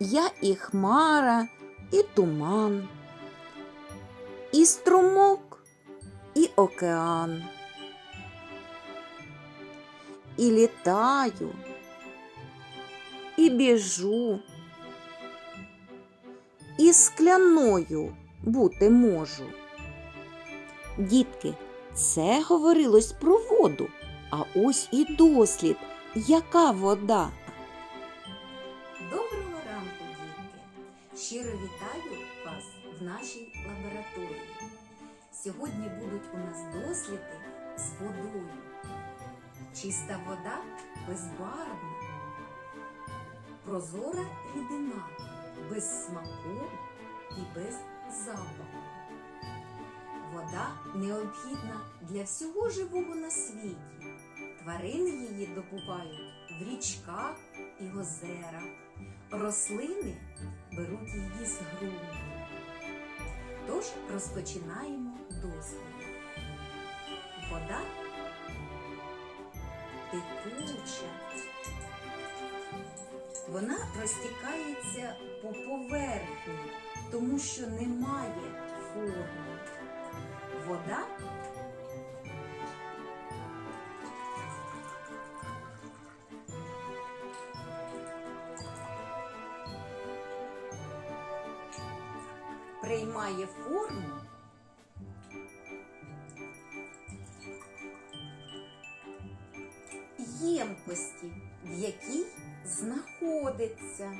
Я і хмара, і туман, і струмок, і океан. І літаю, і біжу, і скляною бути можу. Дітки, це говорилось про воду, а ось і дослід, яка вода. Щиро вітаю вас в нашій лабораторії. Сьогодні будуть у нас досліди з водою. Чиста вода безбарвна, прозора рідина, без смаку і без запаху. Вода необхідна для всього живого на світі. Тварини її добувають в річках і озерах. Рослини беруть її з грунту. Тож розпочинаємо дослід. Вода текуча. Вона розтікається по поверхні, тому що немає приймає форму ємкості, в якій знаходиться.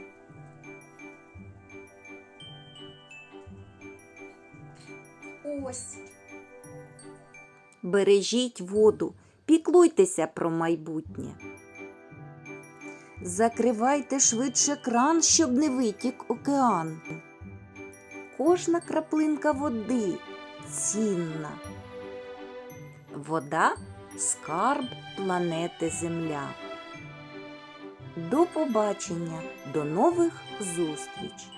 Ось. Бережіть воду, піклуйтеся про майбутнє. Закривайте швидше кран, щоб не витік океан. Кожна краплинка води цінна. Вода скарб планети Земля. До побачення, до нових зустріч!